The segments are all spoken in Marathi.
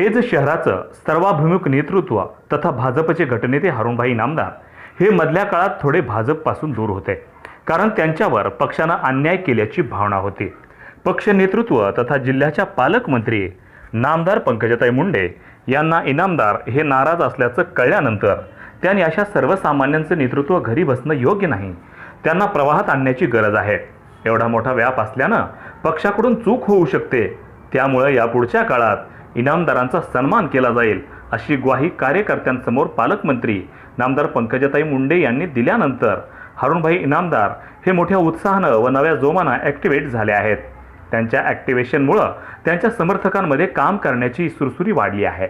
हेच शहराचं सर्वाभिमुख नेतृत्व तथा भाजपचे गटनेते हरुणभाई नामदार हे मधल्या काळात थोडे भाजपपासून दूर होते. कारण त्यांच्यावर पक्षानं अन्याय केल्याची भावना होती. पक्ष नेतृत्व तथा जिल्ह्याच्या पालकमंत्री नामदार पंकजाताई मुंडे यांना इनामदार हे नाराज असल्याचं कळल्यानंतर त्यांनी अशा सर्वसामान्यांचं नेतृत्व घरी बसणं योग्य नाही. त्यांना प्रवाहात आणण्याची गरज आहे. एवढा मोठा व्याप असल्यानं पक्षाकडून चूक होऊ शकते. त्यामुळं यापुढच्या काळात इनामदारांचा सन्मान केला जाईल अशी ग्वाही कार्यकर्त्यांसमोर पालकमंत्री नामदार पंकजाताई मुंडे यांनी दिल्यानंतर हरुणभाई इनामदार हे मोठ्या उत्साहानं व नव्या जोमानं ॲक्टिवेट झाले आहेत. त्यांच्या ॲक्टिवेशनमुळं त्यांच्या समर्थकांमध्ये काम करण्याची सुरसुरी वाढली आहे.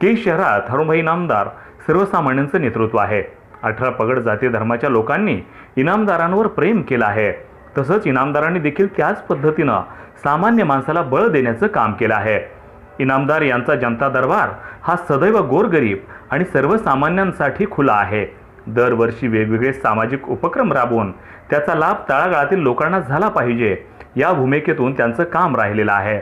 के शहरात हरुणभाई इनामदार सर्वसामान्यांचं नेतृत्व आहे. अठरा पगड जाती धर्माच्या लोकांनी इनामदारांवर प्रेम केलं आहे. तसंच इनामदारांनी देखील त्याच पद्धतीनं सामान्य माणसाला बळ देण्याचं काम केलं आहे. इनामदार यांचा जनता दरबार हा सदैव गोरगरीब आणि सर्वसामान्यांसाठी खुला आहे. दरवर्षी वेगवेगळे सामाजिक उपक्रम राबवून त्याचा लाभ तळागाळातील लोकांना झाला पाहिजे या भूमिकेतून त्यांचं काम राहिलेलं आहे.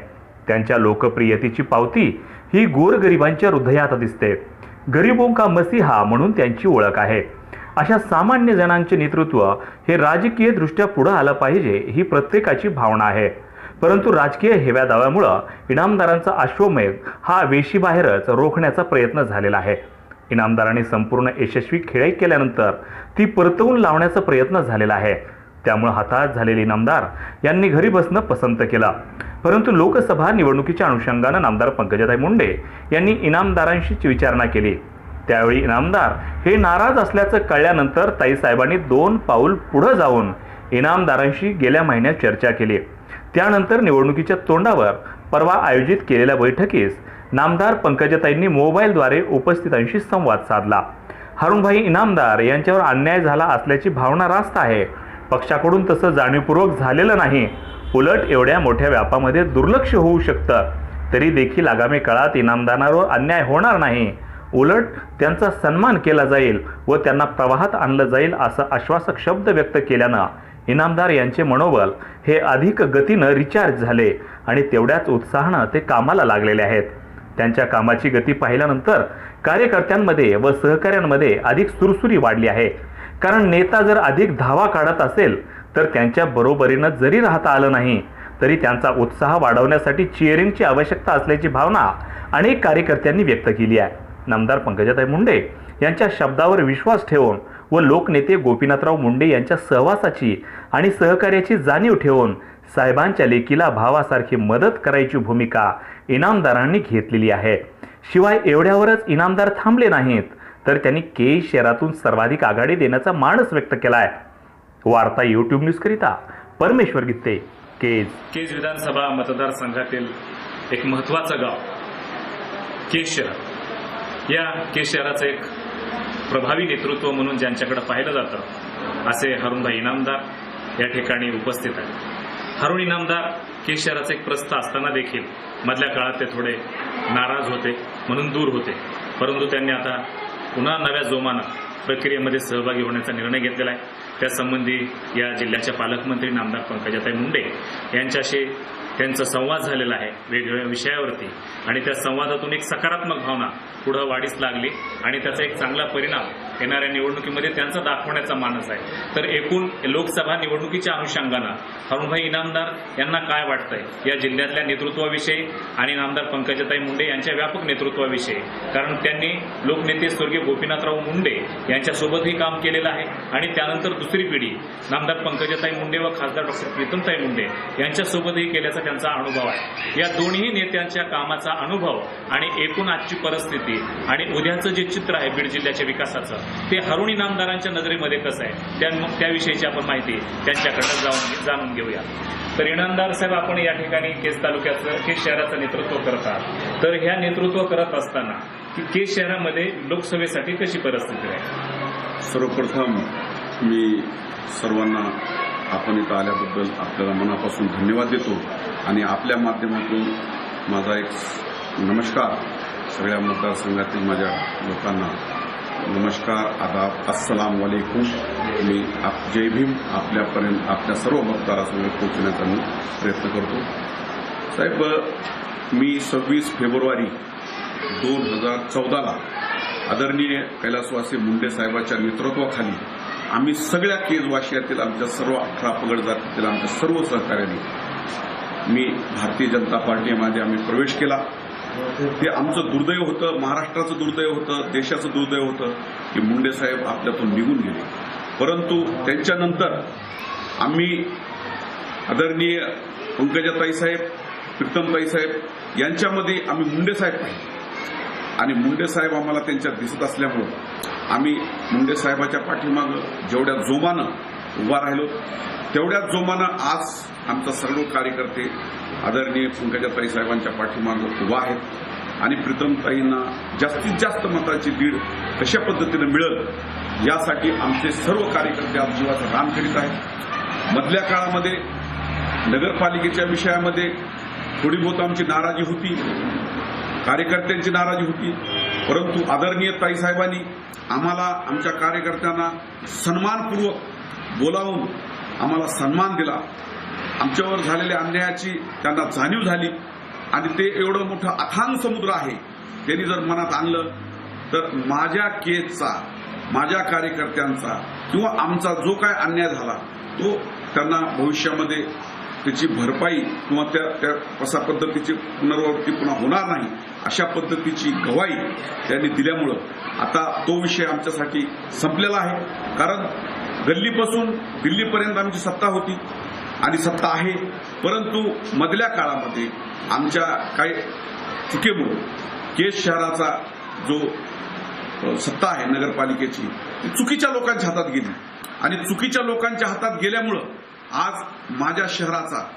त्यांच्या लोकप्रियतेची पावती ही गोरगरिबांच्या हृदयात दिसते. गरीबों का मसीहा म्हणून त्यांची ओळख आहे. अशा सामान्य जणांचे नेतृत्व हे राजकीय दृष्ट्या पुढं आलं पाहिजे ही प्रत्येकाची भावना आहे. परंतु राजकीय हेव्या दाव्यामुळं इनामदारांचा अश्वमेघ हा वेशीबाहेरच रोखण्याचा प्रयत्न झालेला आहे. इनामदारांनी संपूर्ण यशस्वी खेळी केल्यानंतर ती परतवून लावण्याचा प्रयत्न झालेला आहे. त्यामुळे हताश झालेले इनामदार यांनी घरी बसणं पसंत केलं. परंतु लोकसभा निवडणुकीच्या अनुषंगानं नामदार पंकजाताई मुंडे यांनी इनामदारांशी विचारणा केली. त्यावेळी इनामदार हे नाराज असल्याचं कळल्यानंतर ताईसाहेबांनी दोन पाऊल पुढं जाऊन इनामदारांशी गेल्या महिन्यात चर्चा केली. त्यानंतर निवडणुकीच्या तोंडावर परवा आयोजित केलेल्या बैठकीस नामदार पंकजाताईंनी मोबाईलद्वारे उपस्थितांशी संवाद साधला. हरुणभाई इनामदार यांच्यावर अन्याय झाला असल्याची भावना रास्त आहे. पक्षाकडून तसं जाणीवपूर्वक झालेलं नाही. उलट एवढ्या मोठ्या व्यापामध्ये दुर्लक्ष होऊ शकतं. तरी देखील आगामी काळात इनामदारांवर अन्याय होणार नाही. उलट त्यांचा सन्मान केला जाईल व त्यांना प्रवाहात आणलं जाईल असं आश्वासक शब्द व्यक्त केल्यानं इनामदार यांचे मनोबल हे अधिक गतीनं रिचार्ज झाले आणि तेवढ्याच उत्साहानं ते कामाला लागलेले आहेत. त्यांच्या कामाची गती पाहिल्यानंतर कार्यकर्त्यांमध्ये व सहकाऱ्यांमध्ये अधिक सुरसुरी वाढली आहे. कारण नेता जर अधिक धावा काढत असेल तर त्यांच्या बरोबरीनं जरी राहता आलं नाही तरी त्यांचा उत्साह वाढवण्यासाठी चिअरिंगची आवश्यकता असल्याची भावना अनेक कार्यकर्त्यांनी व्यक्त केली आहे. नामदार पंकजाताई मुंडे यांच्या शब्दावर विश्वास ठेवून व लोकनेते गोपीनाथराव मुंडे यांच्या सहवासाची आणि सहकार्याची जाणीव ठेवून साहेबांच्या लेकीला भावासारखी मदत करायची भूमिका इनामदारांनी घेतलेली आहे. शिवाय एवढ्यावरच इनामदार थांबले नाहीत तर त्यांनी केज शहरातून सर्वाधिक आघाडी देण्याचा मानस व्यक्त केला आहे वार्ता यूट्यूब न्यूजकरिता परमेश्वर गित्ते केज. केज विधानसभा मतदारसंघातील एक महत्त्वाचं गाव केज शहर. या केज शहराचं एक प्रभावी नेतृत्व म्हणून ज्यांच्याकडे पाहिलं जातं असे हरुणभाई इनामदार या ठिकाणी उपस्थित आहेत. हरुण इनामदार केज शहराचा एक प्रस्थ असताना देखील मधल्या काळात ते थोडे नाराज होते म्हणून दूर होते. परंतु त्यांनी आता पुन्हा नव्या जोमानं प्रक्रियेमध्ये सहभागी होण्याचा निर्णय घेतलेला आहे. त्यासंबंधी या जिल्ह्याच्या पालकमंत्री नामदार पंकजाताई मुंडे यांच्याशी त्यांचा संवाद झालेला आहे वेगवेगळ्या विषयावरती. आणि त्या संवादातून एक सकारात्मक भावना पुढं वाढीस लागली आणि त्याचा एक चांगला परिणाम येणाऱ्या निवडणुकीमध्ये त्यांचा दाखवण्याचा मानस आहे. तर एकूण लोकसभा निवडणुकीच्या अनुषंगानं हरुणभाई इनामदार यांना काय वाटतंय? या जिल्ह्यातल्या नेतृत्वाविषयी आणि नामदार पंकजाताई मुंडे यांच्या व्यापक नेतृत्वाविषयी. कारण त्यांनी लोकनेते स्वर्गीय गोपीनाथराव मुंडे यांच्यासोबतही काम केलेलं आहे. आणि त्यानंतर दुसरी पिढी नामदार पंकजाताई मुंडे व खासदार डॉक्टर प्रीतमताई मुंडे यांच्यासोबतही केल्याचा त्यांचा अनुभव आहे. या दोन्ही नेत्यांच्या कामाचा अनुभव आणि एकूण आजची परिस्थिती आणि उद्याचं जे चित्र आहे बीड जिल्ह्याच्या विकासाचं ते हरुणी नामदारांच्या नजरेमध्ये कसं आहे? त्या त्याविषयीची आपण माहिती त्यांच्याकडनं जाऊन जाणून घेऊया. तर इनामदार साहेब आपण या ठिकाणी केस तालुक्याचं केस शहराचं नेतृत्व करत आहात. तर ह्या नेतृत्व करत असताना की केस शहरामध्ये लोकसभेसाठी कशी परिस्थिती आहे? सर्वप्रथम मी सर्वांना आपण इथं आल्याबद्दल आपल्याला मनापासून धन्यवाद देतो आणि आपल्या माध्यमातून माझा एक नमस्कार सगळ्या मतदारसंघातील माझ्या लोकांना नमस्कार आदाब अस्सलाम वालेकुम. मी आप जय भीम आपल्यापर्यंत आपल्या सर्व मतदारासमोर पोहोचण्याचा मी प्रयत्न करतो. साहेब मी सव्वीस फेब्रुवारी दोन हजार चौदाला आदरणीय कैलासवासी मुंडे साहेबाच्या नेतृत्वाखाली आम्ही सगळ्या केजवाशियातील आमच्या सर्व अठरा पगड जातीतील आमच्या सर्व सहकार्यांनी मी भारतीय जनता पार्टीमध्ये आम्ही प्रवेश केला. ते आमचं दुर्दैव होतं महाराष्ट्राचं दुर्दैव होतं देशाचं दुर्दैव होतं की मुंडे साहेब आपल्यातून निघून गेले. परंतु त्यांच्यानंतर आम्ही आदरणीय पंकजाताई साहेब प्रीतमताई साहेब यांच्यामध्ये आम्ही मुंडे साहेब पाहिले. आणि मुंडे साहेब आम्हाला त्यांच्यात दिसत असल्यामुळं आम्ही मुंडे साहेबाच्या पाठीमागं जेवढ्या जोमानं उभा राहिलो. तेवढ्याच जोमानं आज आमचा सर्व कार्यकर्ते आदरणीय पंकजाताई साहेबांच्या पाठीमागं उभा आहेत. आणि प्रीतमताईंना जास्तीत जास्त मताची दीड कशा पद्धतीनं मिळेल यासाठी आमचे सर्व कार्यकर्ते आज जीवाचं रान करीत आहेत. मधल्या काळामध्ये नगरपालिकेच्या विषयामध्ये थोडी बहुत आमची नाराजी होती कार्यकर्त्यांची नाराजी होती परंतु आदरणीय ताईसाहेबांनी आम्हाला आमच्या कार्यकर्त्यांना सन्मानपूर्वक बोलावून आम्हाला सन्मान दिला. आमच्यावर झालेल्या अन्यायाची त्यांना जाणीव झाली. आणि ते एवढं मोठं अथांग समुद्र आहे. त्यांनी जर मनात आणलं तर माझ्या केसचा माझ्या कार्यकर्त्यांचा किंवा आमचा जो काय अन्याय झाला तो त्यांना भविष्यामध्ये त्याची भरपाई किंवा त्या त्या कशा पद्धतीची पुनरावृत्ती पुन्हा होणार नाही अशा पद्धतीची गवाही त्यांनी दिल्यामुळं आता तो विषय आमच्यासाठी संपलेला आहे. कारण गल्लीपासून दिल्लीपर्यंत आमची सत्ता होती आणि सत्ता आहे. परंतु मधल्या काळामध्ये आमच्या काही चुकीमुळे केस शहराचा जो सत्ता आहे नगरपालिकेची ती चुकीच्या लोकांच्या हातात गेली. आणि चुकीच्या लोकांच्या हातात गेल्यामुळं आज माझ्या शहराचा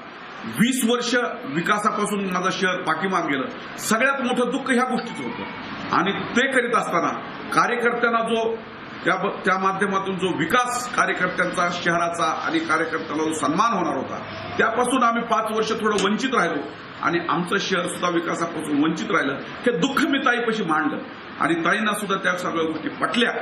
वीस वर्ष विकासापासून माझं शहर पाठीमाग गेलं. सगळ्यात मोठं दुःख ह्या गोष्टीचं होतं. आणि ते करीत असताना कार्यकर्त्यांना जो त्या त्या माध्यमातून जो विकास कार्यकर्त्यांचा शहराचा आणि कार्यकर्त्यांना जो सन्मान होणार होता त्यापासून आम्ही पाच वर्ष थोडं वंचित राहिलो. आणि आमचं शहर सुद्धा विकासापासून वंचित राहिलं. हे दुःख मी ताईपाशी मांडलं. आणि ताईंना सुद्धा त्या सगळ्या गोष्टी पटल्या.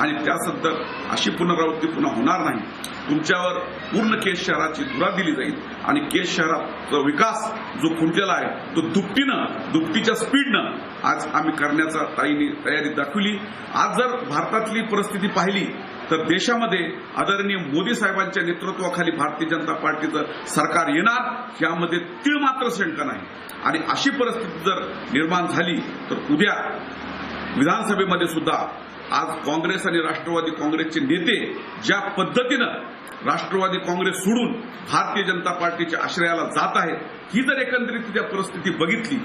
आणि त्यासद्दल अशी पुनरावृत्ती पुन्हा होणार नाही. तुमच्यावर पूर्ण केस शहराची धुरा दिली जाईल. आणि केस शहराचा विकास जो खुंटलेला आहे तो दुपटीनं दुपटीच्या स्पीडनं आज आम्ही करण्याचा ताईने तयारी दाखवली. आज जर भारतातली परिस्थिती पाहिली तर देशामध्ये आदरणीय मोदी साहेबांच्या नेतृत्वाखाली भारतीय जनता पार्टीचं सरकार येणार यामध्ये तीळ मात्र शंका नाही. आणि अशी परिस्थिती जर निर्माण झाली तर उद्या विधानसभेमध्ये सुद्धा आज काँग्रेस आणि राष्ट्रवादी काँग्रेसचे नेते ज्या पद्धतीनं राष्ट्रवादी काँग्रेस सोडून भारतीय जनता पार्टीच्या आश्रयाला जात आहेत ही जर एकंदरीत त्या परिस्थिती बघितली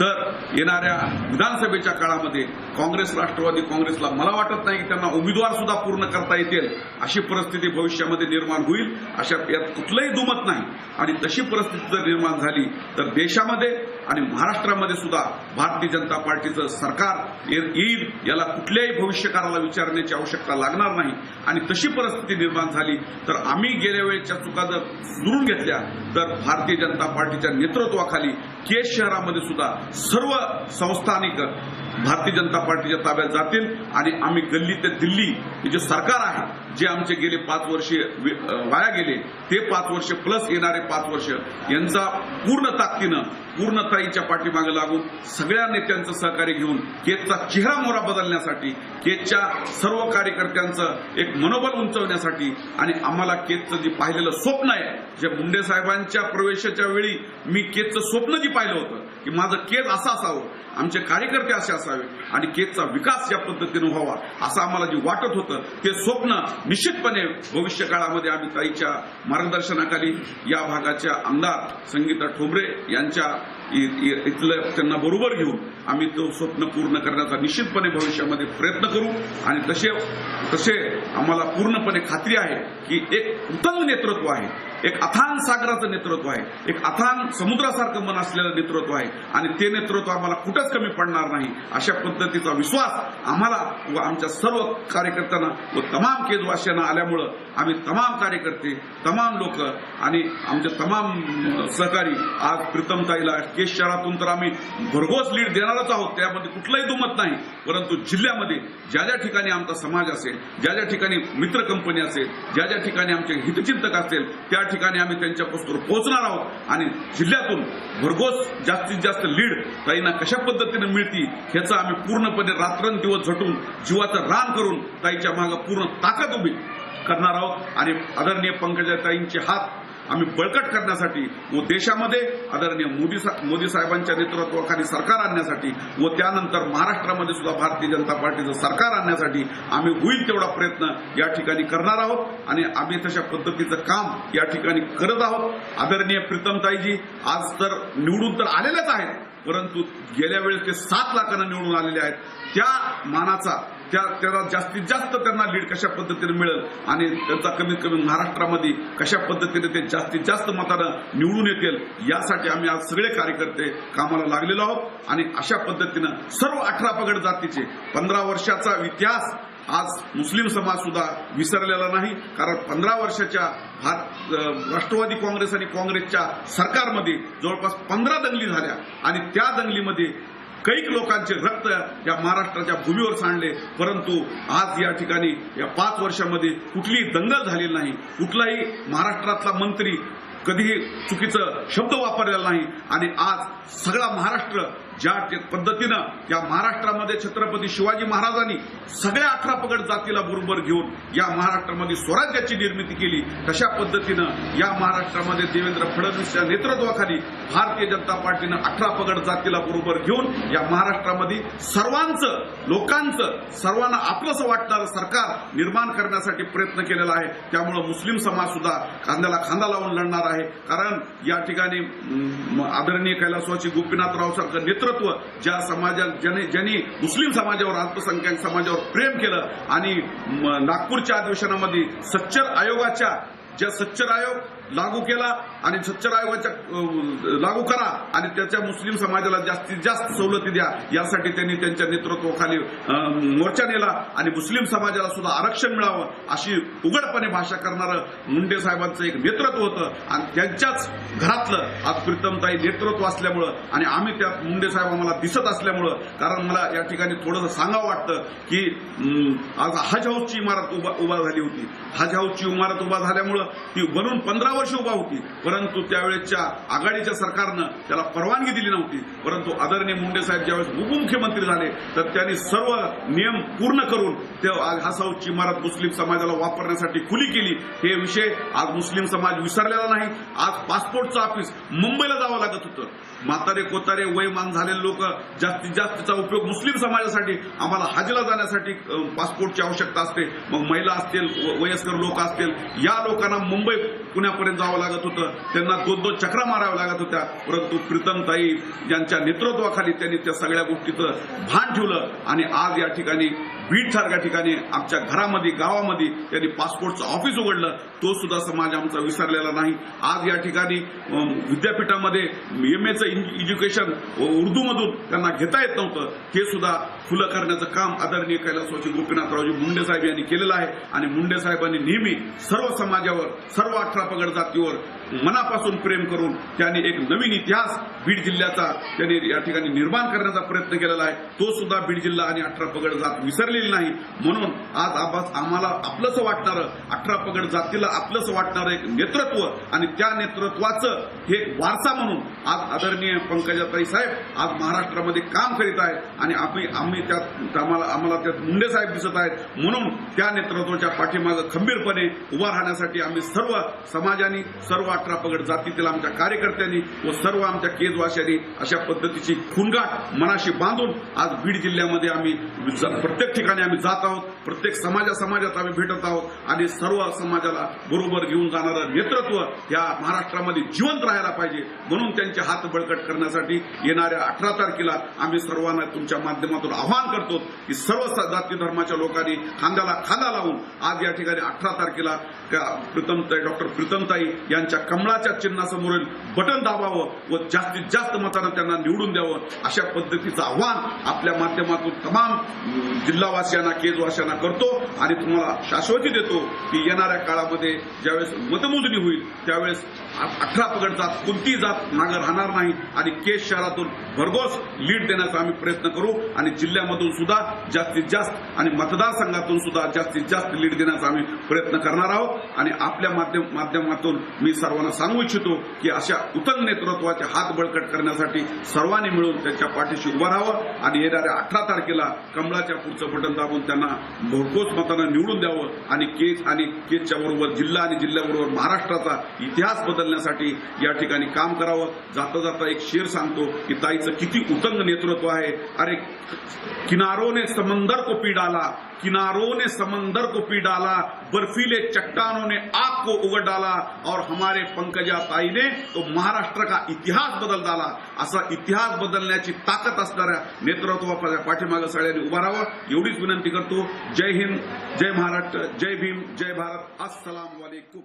तर येणाऱ्या विधानसभेच्या काळामध्ये काँग्रेस राष्ट्रवादी काँग्रेसला मला वाटत नाही की त्यांना उमेदवार सुद्धा पूर्ण करता येतील अशी परिस्थिती भविष्यामध्ये निर्माण होईल अशा यात कुठलंही दुमत नाही. आणि तशी परिस्थिती जर निर्माण झाली तर देशामध्ये आणि महाराष्ट्रामध्ये सुद्धा भारतीय जनता पार्टीचं सरकार येईल याला कुठल्याही भविष्यकाराला विचारण्याची आवश्यकता लागणार नाही. आणि तशी परिस्थिती निर्माण झाली तर आम्ही गेल्या वेळेच्या चुका जर सुधरून घेतल्या तर भारतीय जनता पार्टीच्या नेतृत्वाखाली केस शहरामध्ये सुद्धा सर्व संस्थानिक भारतीय जनता पार्टीच्या ताब्यात जातील आणि आम्ही गल्ली ते दिल्ली हे जे सरकार आहे जे आमचे गेले पाच वर्षे वाया गेले ते पाच वर्ष प्लस येणारे पाच वर्ष यांचा पूर्ण ताकदीनं पूर्णताईच्या पाठीमागे लागून सगळ्या नेत्यांचं सहकार्य घेऊन केतचा चेहरा मोहरा बदलण्यासाठी केतच्या सर्व कार्यकर्त्यांचं एक मनोबल उंचवण्यासाठी आणि आम्हाला केतचं जे पाहिलेलं स्वप्न आहे जे मुंडे साहेबांच्या प्रवेशाच्या वेळी मी केतचं स्वप्न जे पाहिलं होतं की माझं केत असं असावं आमचे कार्यकर्ते असे असावे आणि केजचा विकास या पद्धतीनं व्हावा असं आम्हाला जे वाटत होतं ते स्वप्न निश्चितपणे भविष्य काळामध्ये आम्ही ताईच्या मार्गदर्शनाखाली या भागाच्या आमदार संगीता ठोंबरे यांच्या इथलं त्यांना बरोबर घेऊन आम्ही तो स्वप्न पूर्ण करण्याचा निश्चितपणे भविष्यामध्ये प्रयत्न करू. आणि तसे तसे आम्हाला पूर्णपणे खात्री आहे की एक उत्तम नेतृत्व आहे एक अथान सागराचं नेतृत्व आहे एक अथान समुद्रासारखं मन असलेलं नेतृत्व आहे. आणि ते नेतृत्व आम्हाला कुठंच कमी पडणार नाही अशा पद्धतीचा विश्वास आम्हाला व आमच्या सर्व कार्यकर्त्यांना व तमाम केजवासियांना आल्यामुळं आम्ही तमाम कार्यकर्ते तमाम लोक आणि आमचे तमाम सहकारी आज प्रीतमताईला के केस शहरातून तर आम्ही भरघोस लीड देणारच आहोत. त्यामध्ये कुठलाही दुमत नाही. परंतु जिल्ह्यामध्ये ज्या ज्या ठिकाणी आमचा समाज असेल ज्या ज्या ठिकाणी मित्र कंपनी असेल ज्या ज्या ठिकाणी आमचे हितचिंतक असतील त्या ठिकाणी आम्ही त्यांच्यापासून पोहोचणार आहोत. आणि जिल्ह्यातून भरघोस जास्तीत जास्त लीड ताईंना कशा पद्धतीने मिळती ह्याचा आम्ही पूर्णपणे रात्रंदिवस झटून जीवाचं रान करून ताईच्या मागे पूर्ण ताकद उभी करणार आहोत. आणि आदरणीय पंकजाताईंचे हात आम्ही बळकट करण्यासाठी व देशामध्ये आदरणीय मोदी सा- मोदी साहेबांच्या नेतृत्वाखाली सरकार आणण्यासाठी व त्यानंतर महाराष्ट्रामध्ये सुद्धा भारतीय जनता पार्टीचं सरकार आणण्यासाठी आम्ही होईल तेवढा प्रयत्न या ठिकाणी करणार आहोत. आणि आम्ही तशा पद्धतीचं काम या ठिकाणी करत आहोत. आदरणीय प्रीतमताईजी आज तर निवडून तर आलेलेच आहेत परंतु गेल्या वेळेस ते सात लाखांना निवडून आलेले आहेत. त्या मानाचा त्या त्याला जास्तीत जास्त त्यांना लीड कशा पद्धतीने मिळेल आणि त्यांचा कमीत कमी महाराष्ट्रामध्ये कशा पद्धतीने ते जास्तीत जास्त मतानं निवडून येतील यासाठी आम्ही आज सगळे कार्यकर्ते कामाला लागलेलो आहोत. आणि अशा पद्धतीनं सर्व अठरा पगड जातीचे पंधरा वर्षाचा इतिहास आज मुस्लिम समाज सुद्धा विसरलेला नाही कारण पंधरा वर्षाच्या राष्ट्रवादी काँग्रेस आणि काँग्रेसच्या सरकारमध्ये जवळपास पंधरा दंगली झाल्या आणि त्या दंगलीमध्ये कैक लोकांचे रक्त या महाराष्ट्राच्या भूमीवर सांडले परंतु आज या ठिकाणी या पाच वर्षामध्ये कुठलीही दंगल झालेली नाही. कुठलाही महाराष्ट्रातला मंत्री कधीही चुकीचं शब्द वापरलेला नाही. आणि आज सगळा महाराष्ट्र ज्या पद्धतीनं या महाराष्ट्रामध्ये छत्रपती शिवाजी महाराजांनी सगळ्या अठरा पगड जातीला बरोबर घेऊन या महाराष्ट्रामध्ये स्वराज्याची निर्मिती केली तशा पद्धतीनं या महाराष्ट्रामध्ये देवेंद्र फडणवीसच्या नेतृत्वाखाली भारतीय जनता पार्टीनं अठरा पगड जातीला बरोबर घेऊन या महाराष्ट्रामध्ये सर्वांचं लोकांचं सर्वांना आपलंसं वाटणारं सरकार निर्माण करण्यासाठी प्रयत्न केलेला आहे. त्यामुळं मुस्लिम समाज सुद्धा खांद्याला खांदा लावून लढणार आहे. कारण या ठिकाणी आदरणीय कैलासवाची गोपीनाथराव सारखं नेतृत्व ज्या समाजा ज्याने ज्यांनी मुस्लिम समाजावर अल्पसंख्याक समाजावर प्रेम केलं आणि नागपूरच्या अधिवेशनामध्ये सच्चर आयोगाच्या ज्या सच्चर आयोग लागू केला आणि सच्चर आयोगाच्या लागू करा आणि त्याच्या मुस्लिम समाजाला जास्तीत जास्त सवलती द्या. यासाठी त्यांनी त्यांच्या नेतृत्वाखाली मोर्चा नेला आणि मुस्लिम समाजाला सुद्धा आरक्षण मिळावं अशी उघडपणे भाषा करणारं मुंडे साहेबांचं एक नेतृत्व होतं. आणि त्यांच्याच घरातलं आज प्रीतमताई नेतृत्व असल्यामुळं आणि आम्ही त्या मुंडे साहेब आम्हाला दिसत असल्यामुळं कारण मला या ठिकाणी थोडंसं सांगावं वाटतं की आज हज हाऊसची इमारत उभा उभा झाली होती. हज हाऊसची इमारत उभा झाल्यामुळं ती बनून पंधरा वर्ष उभा होती. परंतु त्यावेळेसच्या आघाडीच्या सरकारनं त्याला परवानगी दिली नव्हती. परंतु आदरणीय मुंडे साहेब ज्यावेळेस उपमुख्यमंत्री झाले तर त्यांनी सर्व नियम पूर्ण करून ते आज इमारत मुस्लिम समाजाला वापरण्यासाठी खुली केली. हे विषय आज मुस्लिम समाज विसरलेला नाही. आज पासपोर्टचं ऑफिस मुंबईला जावं लागत होतं. म्हातारे कोतारे वयमान झालेले लोक जास्तीत जास्तचा उपयोग मुस्लिम समाजासाठी आम्हाला हजला जाण्यासाठी पासपोर्टची आवश्यकता असते. मग महिला असतील व- वयस्कर लोक असतील या लोकांना मुंबई पुण्या पुण्यापर्यंत जावं लागत होतं. त्यांना दोन दोन चक्रा माराव्या लागत होत्या. परंतु प्रीतमताई यांच्या नेतृत्वाखाली त्यांनी त्या सगळ्या गोष्टीचं भान ठेवलं आणि आज या ठिकाणी बीड सारख्या ठिकाणी आमच्या घरामध्ये गावामध्ये त्यांनी पासपोर्टचं ऑफिस उघडलं तो सुद्धा समाज आमचा विसरलेला नाही. आज या ठिकाणी विद्यापीठामध्ये एम एचं एज्युकेशन उर्दूमधून त्यांना घेता येत नव्हतं. हे सुद्धा खुलं करण्याचं काम आदरणीय कैलासवाची गोपीनाथरावजी मुंडे साहेब यांनी केलेलं आहे. आणि मुंडे साहेबांनी नेहमी सर्व समाजावर सर्व अठरा पगड जातीवर मनापासून प्रेम करून त्यांनी एक नवीन इतिहास बीड जिल्ह्याचा त्यांनी या ठिकाणी निर्माण करण्याचा प्रयत्न केलेला आहे. तो सुद्धा बीड जिल्हा आणि अठरा पगड जात विसरले विसरलेली नाही. म्हणून आज आबास आम्हाला आपलंच वाटणारं अठरा पगड जातीला आपलंच वाटणारं एक नेतृत्व आणि त्या नेतृत्वाचं हे एक वारसा म्हणून आज आदरणीय पंकजाताई साहेब आज महाराष्ट्रामध्ये काम करीत आहेत आणि आम्ही आम्ही त्यात आम्हाला आम्हाला त्यात मुंडे साहेब दिसत आहेत. म्हणून त्या नेतृत्वाच्या पाठीमागं खंबीरपणे उभा राहण्यासाठी आम्ही सर्व समाजाने सर्व अठरा पगड जातीतील आमच्या कार्यकर्त्यांनी व सर्व आमच्या केजवाशांनी अशा पद्धतीची खुणगाट मनाशी बांधून आज बीड जिल्ह्यामध्ये आम्ही प्रत्येक ठिकाणी आम्ही जात आहोत प्रत्येक समाजा समाजात आम्ही भेटत आहोत आणि सर्व समाजाला बरोबर घेऊन जाणारं नेतृत्व या महाराष्ट्रामध्ये जिवंत राहायला पाहिजे म्हणून त्यांचे हात बळकट करण्यासाठी येणाऱ्या अठरा तारखेला आम्ही सर्वांना तुमच्या माध्यमातून आवाहन करतो की सर्व जाती धर्माच्या लोकांनी खांद्याला खांदा लावून आज या ठिकाणी अठरा तारखेला प्रीतमताई डॉक्टर प्रीतमताई यांच्या कमळाच्या चिन्हासमोरील बटन दाबावं व जास्तीत जास्त मतानं त्यांना निवडून द्यावं अशा पद्धतीचं आव्हान आपल्या माध्यमातून तमाम जिल्हावासियांना केजवासियांना करतो आणि तुम्हाला शाश्वती देतो की येणाऱ्या काळामध्ये ज्यावेळेस मतमोजणी होईल त्यावेळेस अठरा पगड जात कोणतीही जात मागे राहणार नाही आणि केस शहरातून भरघोस लीड देण्याचा आम्ही प्रयत्न करू. आणि जिल्ह्यामधून सुद्धा जास्तीत जास्त आणि मतदारसंघातून सुद्धा जास्तीत जास्त लीड देण्याचा आम्ही प्रयत्न करणार आहोत. आणि आपल्या माध्यम माध्यमातून मी सर्वांना सांगू इच्छितो की अशा उतंग नेतृत्वाचे हात बळकट करण्यासाठी सर्वांनी मिळून त्यांच्या पाठीशी उभं राहावं. आणि येणाऱ्या अठरा तारखेला कमळाच्या पुढचं बटन दाबून त्यांना भरघोस मतानं निवडून द्यावं. आणि केस आणि केसच्या बरोबर जिल्हा आणि जिल्ह्याबरोबर महाराष्ट्राचा इतिहास बदलण्यासाठी या ठिकाणी काम करावं. जाता जाता एक शेर सांगतो की ताईचं किती उतंग नेतृत्व आहे. अरे किनारों ने समंदर को पी डाला किनारों ने समंदर को पी डाला बर्फीले चट्टानों ने आग को उगड डाला. और हमारे पंकजा ताई ने तो महाराष्ट्र का इतिहास बदल डाला. असा इतिहास बदलण्याची ताकद असणाऱ्या नेतृत्वाच्या पाठीमागे सगळ्यांनी उभा राहावं. एवढीच विनंती करतो. जय हिंद जय महाराष्ट्र जय भीम जय भारत. अस्सलाम वालेकुम